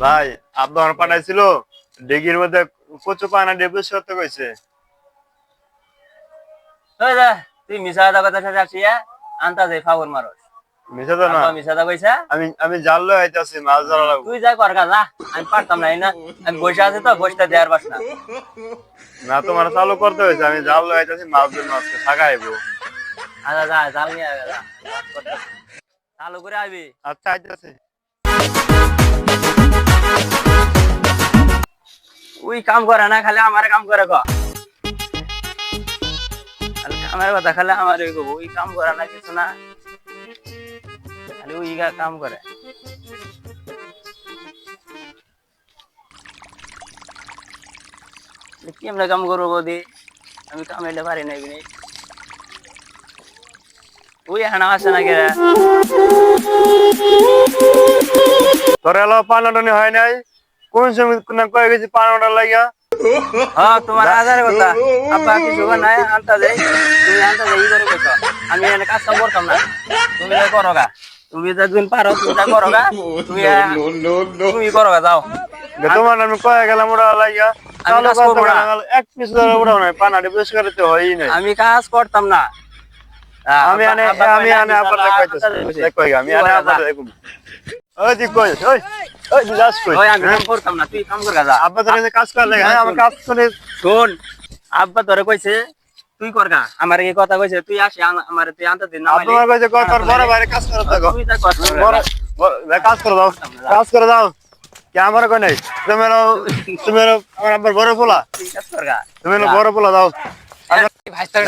ভাই আব্বা আমার পাঠাইছিল ডিগির মধ্যে কচু পানা ডেপুস করতে কইছে তুই মিশা দা কথা সাথে আসিয়া আনতা যাই ফাগর মারস তো না আব্বা মিশা দা কইছা আমি আমি জাল লই আইতাছি মাছ ধরা লাগবো তুই যাই কর গা আমি পারতাম না না আমি বসে আছি তো বসটা দেয়ার বাস না না তোমার চালু করতে হয়েছে আমি জাল লই আইতাছি মাছ ধরে মাছকে থাকাইবো আচ্ছা যা জাল নিয়ে কাজ চালু করে আইবি আচ্ছা আইতাছি ওই কাম করে না, খালি আমার কাম করে ক কামের কথা খালি আমার ওই কাম করে না কিছু না। খালি ওই কাম করে। কি আমরা কাম করব বৌদি? আমি কাম এলে পারি না এগুলি ওই হানা আসে না কেরা তোর এলো পানাটনি হয় নাই? কোন সময় না কয়ে গেছি পানাটা লাগিয়া? হ্যাঁ তোমার আধার কথা। আব্বা কিছু নাই আনতা যাই তুমি আনতা যাই ই করে কইছো আমি এনে কাজ করতাম না। তুমি যা করো গা। তুমি যতদিন পারো তুমি যা করো গা। তুমি তুমি করো গা যাও। তোমার আমি কয়ে গেলাম ওটা লাগিয়া। এক পিস ধরে নাই পানা ডেপুস করতে হয়ই নাই। আমি কাজ করতাম না। আমি আনে আমি আনে আবার কইতাছি। কই আমি আনে আবার যা। ওই কই? ওই। ওই তুই কই ওই আমি কাম করতাম না তুই কাম কর গা আব্বা তোর কাছে কাজ কর লাগে হ্যাঁ? আমার কাজ করে শোন আব্বা তোরে কইছে তুই কর গা আমার এই কথা কইছে তুই আসি আমার তুই আনতে দিন না আব্বা আমার কাছে কয় তোর বড় ভাইরে কাজ করে দাও তুই কর বড় বড়- কাজ করে দাও। কাজ করে দাও। কি আমার কই নাই? তুমি তুমি আমার আব্বার বড় পোলা। তুই কাজ কর গা তুমি বড় পোলা দাও।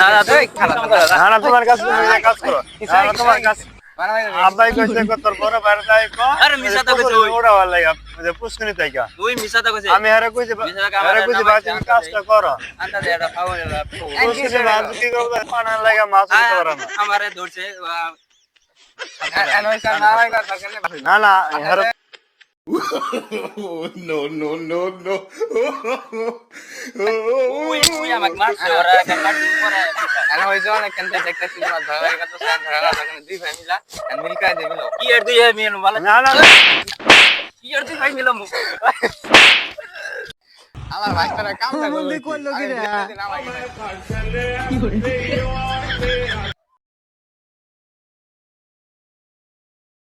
না না তুই কর গা না না তোমার কাজ তুমি কাজ করো। তোমার কাজ আব্বাই কইছে কয় তোর বড় ভাইরে যাই কো আরে মিছা তো কইছে। ওটা ভালো লাগে যে পুষ্কনি তাইকা। তুই কইছে। আমি কইছি না, তুমি কাজটা করো। আনতা দে এটা খাওয়া এটা পুষ্কনি মাছ কি করবে? পানা লাগে মাছ করো না। আমারে ধরছে না না হেরে no, no, no, no. We দুই ভাই মিলা ওরা একটা কাটিং করে কি আর দুই মিল না না কি এর দুই ভাই মিলম আমার ভাইস্তারা কামটা করল কি রে